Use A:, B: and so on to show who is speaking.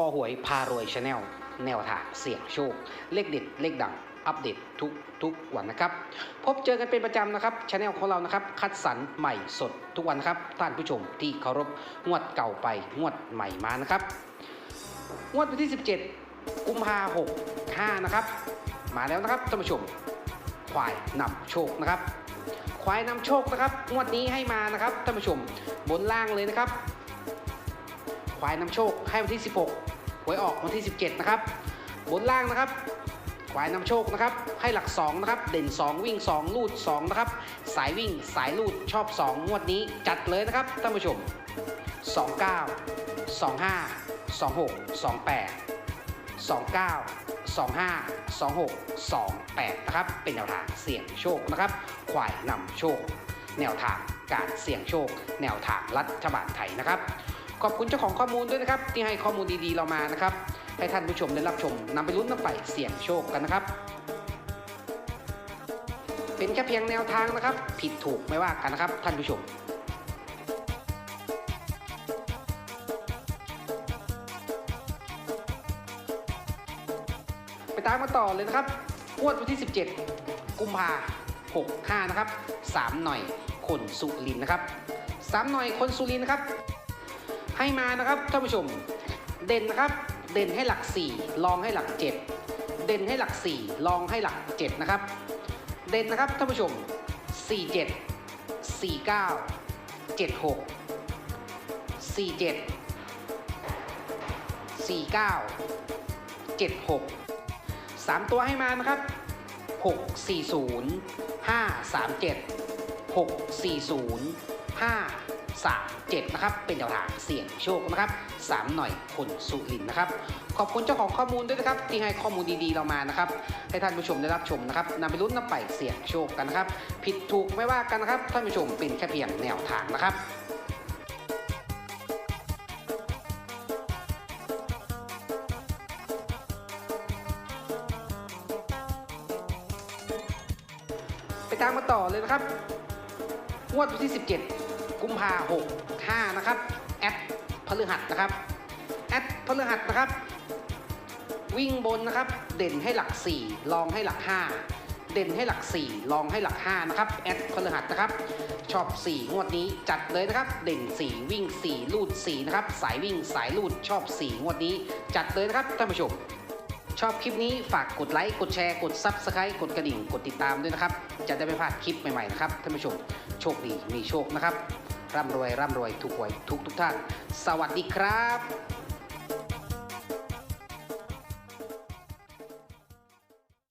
A: อหวยพารวยชาแนลแนวทางเสี่ยงโชค เลขเด็ดเลขดังอัปเดตทุกทุกวันนะครับ พบเจอกันเป็นประจำนะครับชาแนลของเรานะครับ คัดสรรใหม่สดทุกวันครับ ท่านผู้ชมที่เคารพงวดเก่าไปงวดใหม่มานะครับ งวดวันที่ 17 กุมภาหกห้านะครับ มาแล้วนะครับท่านผู้ชม ควายนำโชคนะครับ ควายนำโชคนะครับ งวดนี้ให้มานะครับท่านผู้ชมบนล่างเลยนะครับ ควายนำโชคให้วันที่ 16 หวยออกวันที่ 17 นะครับ บนล่างนะครับ ควายนำโชคนะครับ ให้หลัก 2 นะครับ เด่น 2 วิ่ง 2 ลูด 2 นะครับ สายวิ่งสายลูดชอบ 2 งวดนี้จัดเลยนะครับท่านผู้ชม 29 25 26 28 29 25 26 28 นะครับ เป็นแนวทางเสี่ยงโชคนะครับ ควายนำโชค แนวทางการเสี่ยงโชค แนวทางรัฐบาลไทยนะครับ ขอบคุณเจ้าของข้อมูลด้วยนะครับ ที่ให้ข้อมูลดีๆเรามานะครับ ให้ท่านผู้ชมได้รับชมนำไปลุ้นนำไปเสี่ยงโชคกันนะครับ เป็นแค่เพียงแนวทางนะครับ ผิดถูกไม่ว่ากันนะครับ ท่านผู้ชมไปตามกันต่อเลยนะครับงวดวันที่ 17 กุมภา65 นะครับ 3 หน่อยคนสุรินนะครับ 3 หน่อยคนสุรินนะครับ ให้มานะครับท่านผู้ชม เด่นนะครับ เด่นให้หลัก 4 ลองให้หลัก 7 เด่นให้หลัก 4 ลองให้หลัก 7 นะครับ เด่นนะครับท่านผู้ชม 47 49 76 47 49 76สามตัวให้มานะครับ 640 537 640 3 7 นะครับ เป็นแนวทางเสี่ยงโชคนะครับ 3 หน่อยคนสุรินนะครับ ขอบคุณเจ้าของข้อมูลด้วยนะครับ ที่ให้ข้อมูลดีๆเรามานะครับ ให้ท่านผู้ชมได้รับชมนะครับนำไปลุ้นนำไปเสี่ยงโชคกันนะครับ ผิดถูกไม่ว่ากันนะครับ ท่านผู้ชมเป็นแค่เพียงแนวทางนะครับไปตามมาต่อเลยนะครับงวดที่ 17 กุมภาหกห้านะครับ แอดพฤหัสนะครับ แอดพฤหัสนะครับ วิ่งบนนะครับ เด่นให้หลัก 4 ลองให้หลัก 5 เด่นให้หลัก 4 ลองให้หลัก 5 นะครับ แอดพฤหัสนะครับ ชอบ 4 งวดนี้จัดเลยนะครับ เด่น 4 วิ่ง 4 ลูด 4 นะครับ สายวิ่งสายลูดชอบ 4 งวดนี้ จัดเลยนะครับท่านผู้ชมชอบคลิปนี้ฝากกดไลค์ กดแชร์ กด Subscribe กดกระดิ่ง กดติดตามด้วยนะครับ จะได้ไม่พลาดคลิปใหม่ๆนะครับท่านผู้ชม โชคดีมีโชคนะครับ ร่ำรวยร่ำรวยถูกหวยทุกทุกท่าน สวัสดีครับ